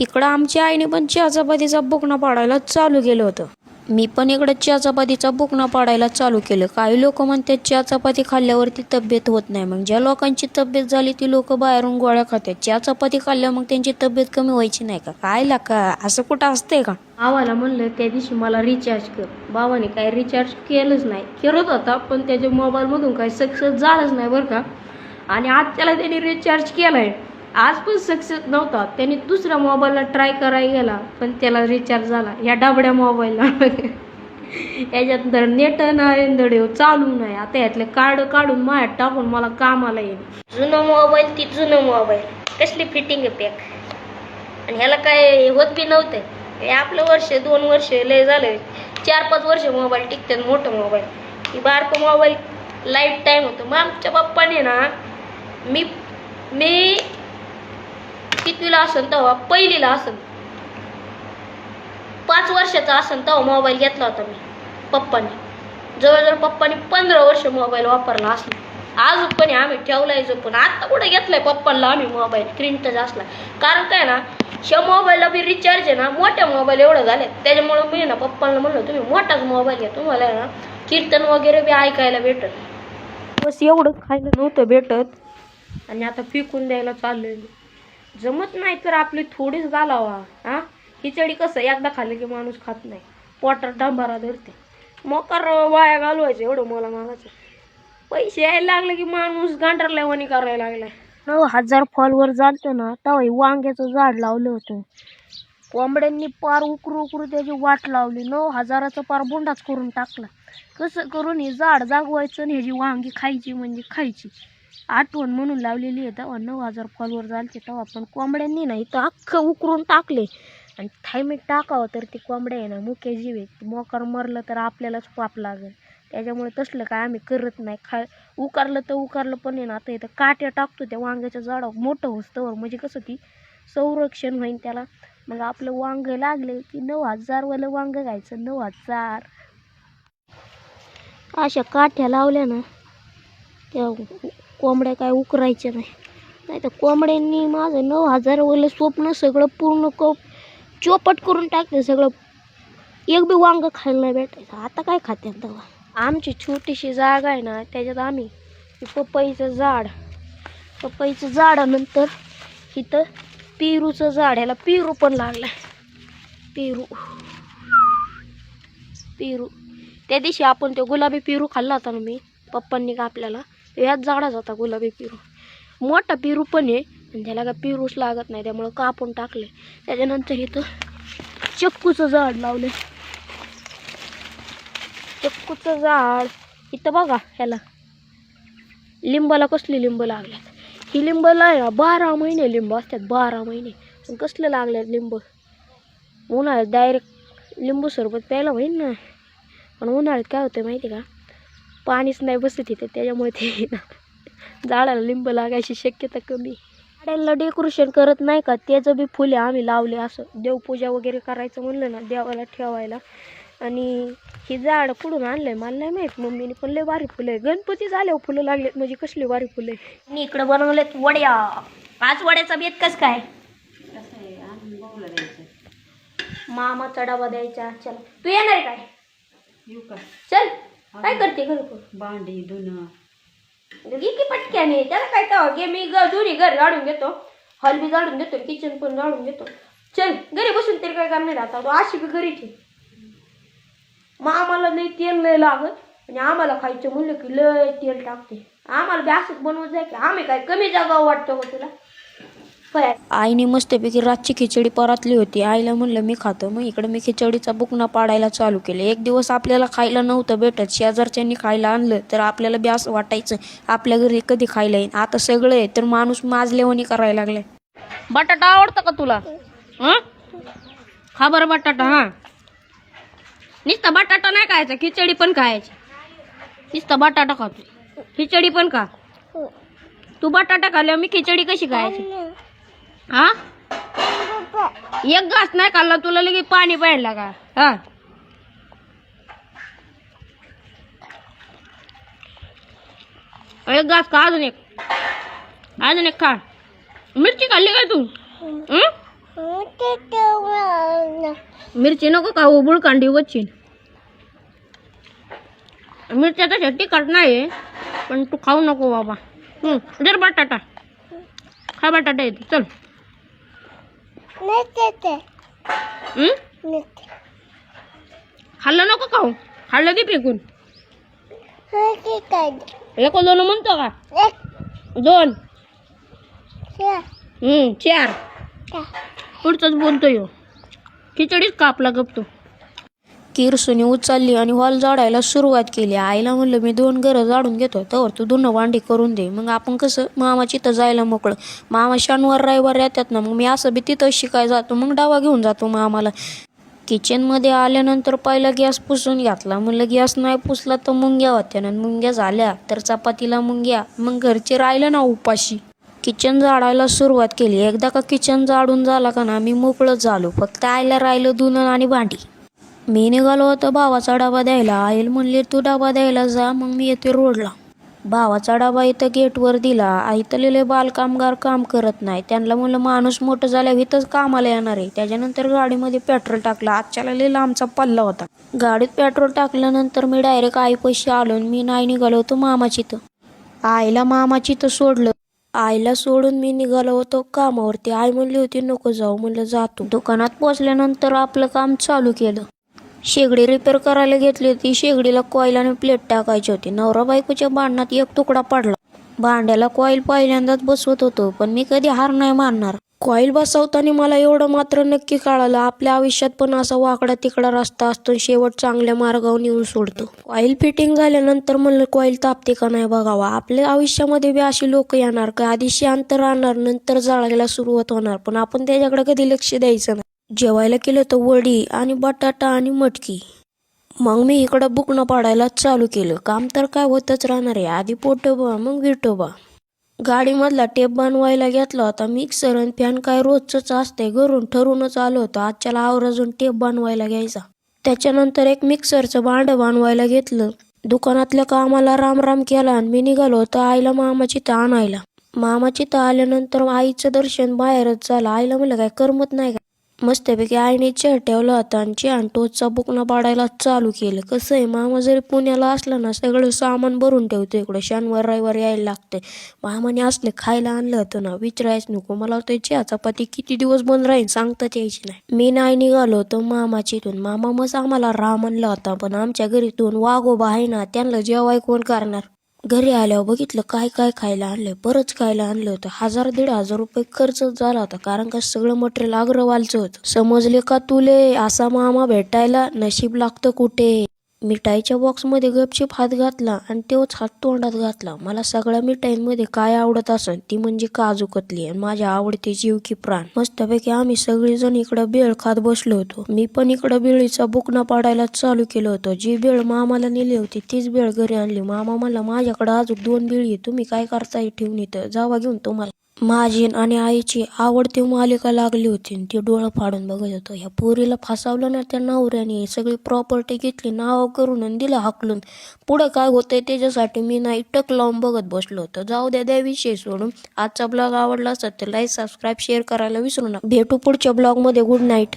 इकडं आमच्या आईने पण चहा चपातीचा पाडायला चालू केलं होतं. मी पण इकडं चहा चपातीचा पाडायला चालू केलं. काही लोक म्हणतात चहा चपाती खाल्ल्यावरती तब्येत होत नाही. मग ज्या लोकांची तब्येत झाली ती लोक बाहेरून गोळ्या खातात. चहा चपाती खाल्ल्या मग त्यांची तब्येत कमी व्हायची नाही का? काय लाका असं कुठं असतंय का? भावाला म्हणलं त्या दिवशी मला रिचार्ज कर. भावाने काय रिचार्ज केलंच नाही. करत होता पण त्याच्या मोबाईलमधून काही सक्सेस झालंच नाही बरं का. आणि आज त्याला त्याने रिचार्ज केलाय. आज पण सक्सेस नव्हता. त्याने दुसऱ्या मोबाईलला ट्राय करायला गेला पण त्याला रिचार्ज झाला. या डाबड्या मोबाईलला याच्यात तर नेट नाही दडे चालू नाही. आता यातले कार्ड काढून मायात टाकून मला कामाला येईल. जुनं मोबाईल ती जुनं मोबाईल कसली फिटिंग आहे पॅक आणि ह्याला काय होत बी नव्हते. हे आपलं वर्ष दोन वर्ष लय झालं चार पाच वर्ष मोबाईल टिकतात मोठं मोबाईल ही बारकं मोबाईल लाईफ टाईम होतो. मग आमच्या बाप्पाने ना मी मी कितवीला असन तेव्हा पहिलीला असन. पाच वर्षाचा असन तेव्हा मोबाईल घेतला होता मी पप्पाने. जवळजवळ पप्पाने पंधरा वर्ष मोबाईल वापरला असला. आज पण आम्ही ठेवलाय जो पण आता कुठे घेतलाय पप्पाला आम्ही मोबाईल स्क्रीन टच असला. कारण काय ना ह्या मोबाईलला बी रिचार्ज आहे ना मोठ्या मोबाईल एवढं झाले. त्याच्यामुळे मी ना पप्पाला म्हणलं तुम्ही मोठाच मोबाईल घ्या. तुम्हाला ना कीर्तन वगैरे बी ऐकायला भेटत बस एवढं खायला नव्हतं भेटत. आणि आता फेकून द्यायला चाललोय मी. जमत नाही तर आपली थोडीच घालावा हा? खिचडी कसं एकदा खाल्लं की माणूस खात नाही. पोटात डांबारा धरते. मोकार वाया घालवायचं एवढं मला मागायचं. पैसे यायला लागले की माणूस गांडरल्यावानी करायला लागलाय नऊ हजार फॉलवर झालतं ना तेव्हा वांग्याचं झाड लावलं होतं. कोंबड्यांनी पार उकरू उकरू त्याची वाट लावली नऊ हजाराचा पार बोंडाच करून टाकला. कसं करून हे झाड जागवायचं आणि ह्याची वांगी खायची म्हणजे खायची. आठवण म्हणून लावलेली आहे. तेव्हा नऊ हजार फॉलोवर झालते. तेव्हा पण कोंबड्यांनी नाही तर अख्खं उकरून टाकले. आणि थायमेट टाकावं तर ती कोंबड्या आहे ना मुख्य जीव आहे मोकार मरलं तर आपल्यालाच पाप लागेल. त्याच्यामुळे तसलं काय आम्ही करत नाही. खा उकारलं तर उकारलं पण आहे ना. आता इथं काट्या टाकतो त्या वांग्याच्या झाडावर. मोठं होस्तवर म्हणजे कसं ती संरक्षण होईन त्याला. मग आपलं वांग लागले की नऊ हजारवालं वांग घ्यायचं. नऊ हजार. अशा काठ्या लावल्या ना त्या कोंबड्या काय उकरायच्या नाही. नाही तर कोंबड्यांनी माझं नऊ हजारवालं स्वप्न सगळं पूर्ण क चोपट करून टाकलं सगळं एक बी वांग खायला नाही भेटायचं. आता काय खात्यात तेव्हा आमची छोटीशी जागा आहे ना त्याच्यात आम्ही पपईचं झाड पपईचं झाडानंतर इथं पेरूचं झाड ह्याला पेरू पण लागलं पेरू. पेरू. त्या दिवशी आपण तो गुलाबी पेरू खाल्ला होता ना मी पप्पांनी का आपल्याला? याच झाडाचा होता गुलाबी पेरू. मोठा पेरू पण आहे आणि त्याला का पेरूच लागत नाही त्यामुळं कापून टाकले त्याच्यानंतर इथं चक्कूचं झाड लावले चक्कूचं झाड इथं बघा ह्याला. लिंबाला कसली लिंब लागल्यात. ही लिंब लाय बारा महिने लिंब असतात बारा महिने. पण कसले लागल्यात लिंब? उन्हाळ्यात डायरेक्ट लिंबू सरबत प्यायला होईन ना? पण उन्हाळ्यात काय होतं माहिती का? पाणीच नाही बसत तिथे त्याच्यामुळे ते ना झाडाला लिंब लागायची शक्यता कमी. झाडाला डेकोरेशन करत नाही का त्याचं बी फुले आम्ही लावले असं. देवपूजा वगैरे करायचं म्हणलं ना देवाला ठेवायला. आणि ही झाड कुठून आणलंय मला नाही माहीत. मम्मीने पण लय भारी फुलं आहे गणपती झाल्यावर फुलं लागलेत म्हणजे कसली भारी फुलं आहे आणि इकडं बनवलेत वड्या. पाच वड्याचा बेत कस काय? मामाचा डबा द्यायचा. चल. तू येणार आहे काय? येऊ का? चल. काय करते घर? भांडी धुणं. घे की पटक्याने. त्याला काय तेव्हा घे. मी दोन्ही घर झाडून घेतो. हॉल बी झाडून घेतो किचन पण झाडून घेतो. चल घरी बसून तरी काय काम नाही राहता अशी बी घरी ठेव. मग आम्हाला नाही तेल नाही लागत. आणि आम्हाला खायचं म्हणलं की लय तेल टाकते. आम्हाला बी असंच बनवत जाय की आम्ही काय कमी जागा वाटतो का तुला? आईने मस्तपैकी रातची खिचडी परातली होती. आईला म्हणलं मी खातो. मग इकडे मी खिचडीचा बुकना पाडायला चालू केले. एक दिवस आपल्याला खायला नव्हतं भेटत. शेजारच्यांनी खायला आणलं. तर आपल्याला बी असं वाटायचं आपल्या घरी कधी खायला येईल आता सगळं आहे तर माणूस माजलेवणी करायला लागलाय. बटाटा आवडतं का तुला? हं? बरं बटाटा हा. नुसता बटाटा नाही खायचा खिचडी पण खायची. नुसता बटाटा खातो. खिचडी पण खा. तू बटाटा खाल्ल्यावर मी खिचडी कशी खायची? हा? एक घास नाही खाल्ला तुला लगे पाणी पाहिला का? हा. एक घास खा अजून एक. अजून एक खा. मिरची खाल्ली काय तू? मिरची नको का उबुळ कांडी वचिन मिरच्या तशा तिखट नाही पण तू खाऊ नको बाबा. जर बटाटा. खा बटाटा येते चल. हं? खाल्लं नको खाऊ. खाल्लं की फेकून. एक दोन म्हणतो का? दोन. हं, चार. पुढचंच बोलतोय ह्यो. खिचडीच कापला गपतो किरसुनी उचलली आणि हॉल जाडायला सुरुवात केली. आईला म्हणलं मी दोन घरं जाडून घेतो तर तू दोन भांडी करून दे. मग आपण कसं मामाची तर जायला मोकळं. मामा शनिवार रविवार येतात ना मग मी असं बी तिथं शिकाय जातो मग डावा घेऊन जातो मामाला. किचनमध्ये आल्यानंतर पहिला गॅस पुसून घातला. म्हणलं गॅस नाही पुसला तर मुंग्या होत्या ना मुंग्या झाल्या. तर चपातीला मुंग्या मग घरचे राहिलं ना उपाशी. किचन जाडायला सुरुवात केली. एकदा का किचन जाडून झाला का ना मी मोकळंच झालो. फक्त आईला राहिलं धुणं आणि भांडी. मी निघालो होतो भावाचा डबा द्यायला. आईल म्हणली तू डबा द्यायला जा मग मी येते रोडला. भावाचा डबा इथं गेटवर दिला. आई लिहिले बालकामगार काम करत नाही. त्यांना म्हणलं माणूस मोठं झाल्यावर इथंच कामाला येणार आहे. त्याच्यानंतर गाडीमध्ये पेट्रोल टाकलं. आजच्याला लई लांबचा पल्ला होता. गाडीत पेट्रोल टाकल्यानंतर मी डायरेक्ट आई पैसे आलो आणि मी नाही निघालो होतो मामाची तर आईला मामाची तर सोडलं. आईला सोडून मी निघालो होतो कामावरती. आई म्हणली होती नको जाऊ. म्हणलं जातो. दुकानात पोचल्यानंतर आपलं काम चालू केलं. शेगडी रिपेअर करायला घेतली होती. शेगडीला कॉईल आणि प्लेट टाकायची होती. नवरा बायकोच्या भांडणात एक तुकडा पडला. भांड्याला कॉईल पहिल्यांदाच बसवत होतो पण मी कधी हार नाही मानणार. कॉईल बसवताना मला एवढं मात्र नक्की कळालं. आपल्या आयुष्यात पण असा वाकडा तिकडा रस्ता असतो शेवट चांगल्या मार्गावर नेऊन सोडतो. कॉईल फिटिंग झाल्यानंतर म्हणलं कॉईल तापते का नाही बघावा? आपल्या आयुष्यामध्ये बी अशी लोक येणार का? आधी शांत राहणार नंतर जाळायला सुरुवात होणार. पण आपण त्याच्याकडे कधी लक्ष द्यायचं नाही. जेवायला केलं तर वडी आणि बटाटा आणि मटकी. मग मी इकडं बुकणं पाडायला चालू केलं. काम तर काय होतच राहणार आहे. आधी पोटोबा मग विटोबा गाडीमधला टेप बनवायला घेतला होता मिक्सर आणि फॅन काय रोजच असते घरून ठरूनच आलो होतो. आजच्याला आवराजून टेप बनवायला घ्यायचा. त्याच्यानंतर एक मिक्सरचं भांडं बनवायला घेतलं. दुकानातल्या कामाला राम राम केला आणि मी निघालो होतो आईला मामाची तर आणायला. मामाची तर आल्यानंतर आईचं दर्शन बाहेरच झालं. आईला म्हणलं काय करमत नाही का? मस्तपैकी आईने चहा ठेवला होता आणि चहा आणि टोचचा बुकणं पाडायला चालू केलं. कसं आहे मामा जरी पुण्याला असला ना सगळं सामान भरून ठेवतो इकडं. शनिवार रविवार यायला लागते मामाने असले खायला आणलं होतं ना विचारायच नको. मला वाटतं चहा चपाती किती दिवस बंद राहील सांगताच यायची नाही. मी नाही निघालो होतो मामाची इथून. मामा मग आम्हाला राम आणला होता पण आमच्या घरी दोन वाघोबा आहे ना त्यांना जेवाय कोण करणार? घरी आल्यावर बघितलं काय काय खायला आणलं बरंच खायला आणलं होतं. हजार दीड हजार रुपये खर्च झाला होता. कारण का सगळं मटेरियल अग्रवालचं होतं. समजले का तुले? असा मामा भेटायला नशीब लागतं कुठे? मिठाईच्या बॉक्समध्ये गपचीप हात घातला आणि तोच हात तोंडात घातला. मला सगळ्या मिठाईंमध्ये काय आवडत असं ती म्हणजे काजू कतली आणि माझ्या आवडते जीव की प्राण. मस्तपैकी आम्ही सगळेजण इकडं बेळ खात बसलो होतो. मी पण इकडं बेळीचा बुकना पाडायला चालू केलं होतं. जी बेळ मामाला नेली होती तीच बेळ घरी आणली. मामा मला माझ्याकडे अजून दोन बेळी तुम्ही काय करताय ठेवून इथं? जावा घेऊन तुम्हाला. माझी आणि आईची आवडती मालिका लागली होती आणि ती डोळं फाडून बघत होतो. ह्या पोरीला फसावलं ना त्या नवऱ्याने सगळी प्रॉपर्टी घेतली नाव करून आणि दिलं हाकलून. पुढं काय होतंय त्याच्यासाठी मी नाही टक लावून बघत बसलो होतो. जाऊ द्या द्या विषय सोडून. आजचा ब्लॉग आवडला असता तर लाईक सबस्क्राईब शेअर करायला विसरू नका. भेटू पुढच्या ब्लॉगमध्ये गुड नाईट